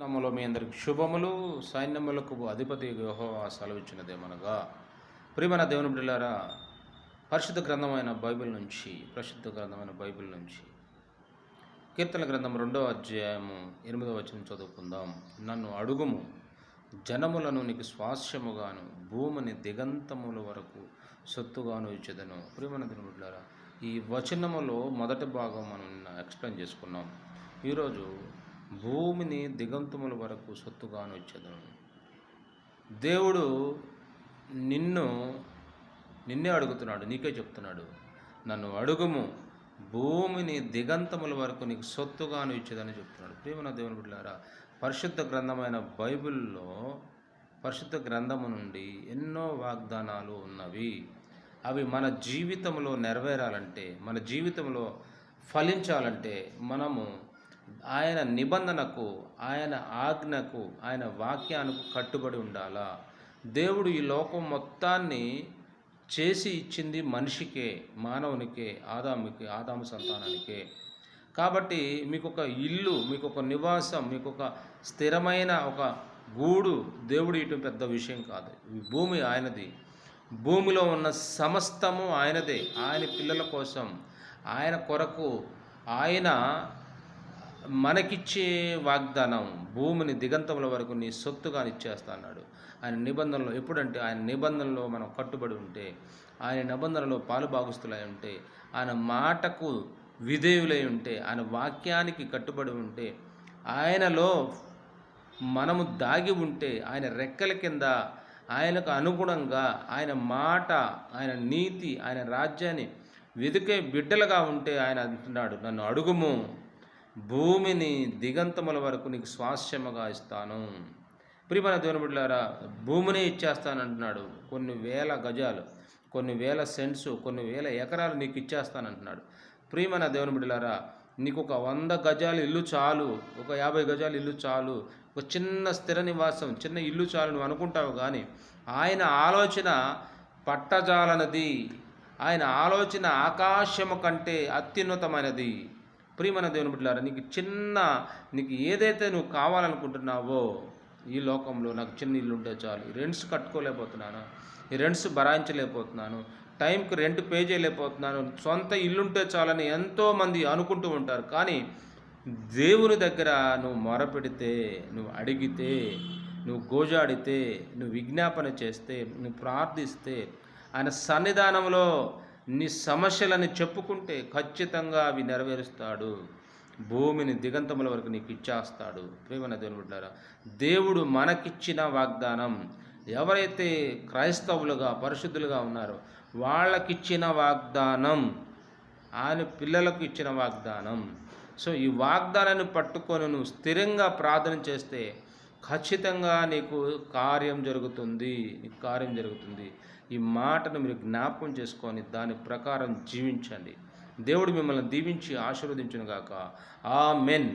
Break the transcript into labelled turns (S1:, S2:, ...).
S1: నమ్మలో మీ అందరికి శుభములు. సైన్యములకు అధిపతి యెహోవా సెలవిచ్చినదేమనగా ప్రియమైన దేవుని బిడ్డలారా పరిశుద్ధ గ్రంథమైన బైబిల్ నుంచి ప్రసిద్ధ గ్రంథమైన బైబిల్ నుంచి కీర్తన గ్రంథం రెండవ అధ్యాయము ఎనిమిదవ వచనం చదువుకుందాం. నన్ను అడుగుము జనములను నీకు స్వాస్యముగాను భూమిని దిగంతముల వరకు సొత్తుగాను ఇచ్చేదను. ప్రియమైన దేవుని బిడ్డలారా ఈ వచనములో మొదటి భాగం మనం ఎక్స్ప్లెయిన్ చేసుకున్నాం. ఈరోజు భూమిని దిగంతముల వరకు సొత్తుగాను ఇచ్చేదను దేవుడు నిన్ను నిన్నే అడుగుతున్నాడు నీకే చెప్తున్నాడు. నన్ను అడుగుము భూమిని దిగంతముల వరకు నీకు సొత్తుగాను ఇచ్చేదని చెప్తున్నాడు. ప్రేమన దేవుని బిడ్డారా పరిశుద్ధ గ్రంథమైన బైబిల్లో పరిశుద్ధ గ్రంథము నుండి ఎన్నో వాగ్దానాలు ఉన్నవి. అవి మన జీవితంలో నెరవేరాలంటే మన జీవితంలో ఫలించాలంటే మనము ఆయన నిబంధనకు ఆయన ఆజ్ఞకు ఆయన వాక్యానికి కట్టుబడి ఉండాలా? దేవుడు ఈ లోకం మొత్తాన్ని చేసి ఇచ్చింది మనిషికే మానవునికే ఆదాముకి ఆదాము సంతానానికే. కాబట్టి మీకు ఒక ఇల్లు మీకు ఒక నివాసం మీకు ఒక స్థిరమైన ఒక గూడు దేవుడు ఇటు పెద్ద విషయం కాదు. ఈ భూమి ఆయనది. భూమిలో ఉన్న సమస్తము ఆయనదే. ఆయన పిల్లల కోసం ఆయన కొరకు ఆయన మనకిచ్చే వాగ్దానం భూమిని దిగంతముల వరకు నీ సొత్తుగా ఇచ్చేస్తా అన్నాడు. ఆయన నిబంధనలో ఎప్పుడంటే ఆయన నిబంధనలో మనం కట్టుబడి ఉంటే ఆయన నిబంధనలో పాలు భాగస్తులై ఉంటే ఆయన మాటకు విధేయులై ఉంటే ఆయన వాక్యానికి కట్టుబడి ఉంటే ఆయనలో మనము దాగి ఉంటే ఆయన రెక్కల కింద ఆయనకు అనుగుణంగా ఆయన మాట ఆయన నీతి ఆయన రాజ్యాన్ని వెతికే బిడ్డలుగా ఉంటే ఆయన అంటున్నాడు. నన్ను అడుగుము. భూమిని దిగంతముల వరకు నీకు స్వాస్యముగా ఇస్తాను. ప్రియమైన దేవుని బిడ్డలారా భూమిని ఇచ్చేస్తానంటున్నాడు. కొన్ని వేల గజాలు కొన్ని వేల సెంట్స్ కొన్ని వేల ఎకరాలు నీకు ఇచ్చేస్తానంటున్నాడు. ప్రియమైన దేవుని బిడ్డలారా నీకు ఒక వంద గజాలు ఇల్లు చాలు ఒక యాభై గజాలు ఇల్లు చాలు ఒక చిన్న స్థిర నివాసం చిన్న ఇల్లు చాలు నువ్వు అనుకుంటావు కానీ ఆయన ఆలోచన పట్టజాలనది. ఆయన ఆలోచన ఆకాశము కంటే అత్యున్నతమైనది. ప్రియమైన దేవుని బిడ్డలారా నీకు చిన్న నీకు ఏదైతే నువ్వు కావాలనుకుంటున్నావో ఈ లోకంలో నాకు చిన్న ఇల్లు ఉంటే చాలు. ఈ రెంట్స్ కట్టుకోలేకపోతున్నాను. ఈ రెంట్స్ భరాయించలేకపోతున్నాను. టైంకి రెంట్ పే చేయలేకపోతున్నాను. సొంత ఇల్లుంటే చాలని ఎంతోమంది అనుకుంటూ ఉంటారు. కానీ దేవుని దగ్గర నువ్వు మొరపెడితే నువ్వు అడిగితే నువ్వు గోజాడితే నువ్వు విజ్ఞాపన చేస్తే నువ్వు ప్రార్థిస్తే ఆయన సన్నిధానంలో నీ సమస్యలని చెప్పుకుంటే ఖచ్చితంగా అవి నెరవేరుస్తాడు. భూమిని దిగంతముల వరకు నీకు ఇచ్చేస్తాడు. ప్రేమన దేవుని దేవుడు మనకిచ్చిన వాగ్దానం ఎవరైతే క్రైస్తవులుగా పరిశుద్ధులుగా ఉన్నారో వాళ్ళకిచ్చిన వాగ్దానం ఆయన పిల్లలకు ఇచ్చిన వాగ్దానం. సో ఈ వాగ్దానాన్ని పట్టుకొని నువ్వు స్థిరంగా ప్రార్థన చేస్తే ఖచ్చితంగా నీకు కార్యం జరుగుతుంది నీకు కార్యం జరుగుతుంది. ఈ మాటను మీరు జ్ఞాపకం చేసుకొని దాని ప్రకారం జీవించండి. దేవుడు మిమ్మల్ని దీవించి ఆశీర్వదించునుగాక. ఆ మెన్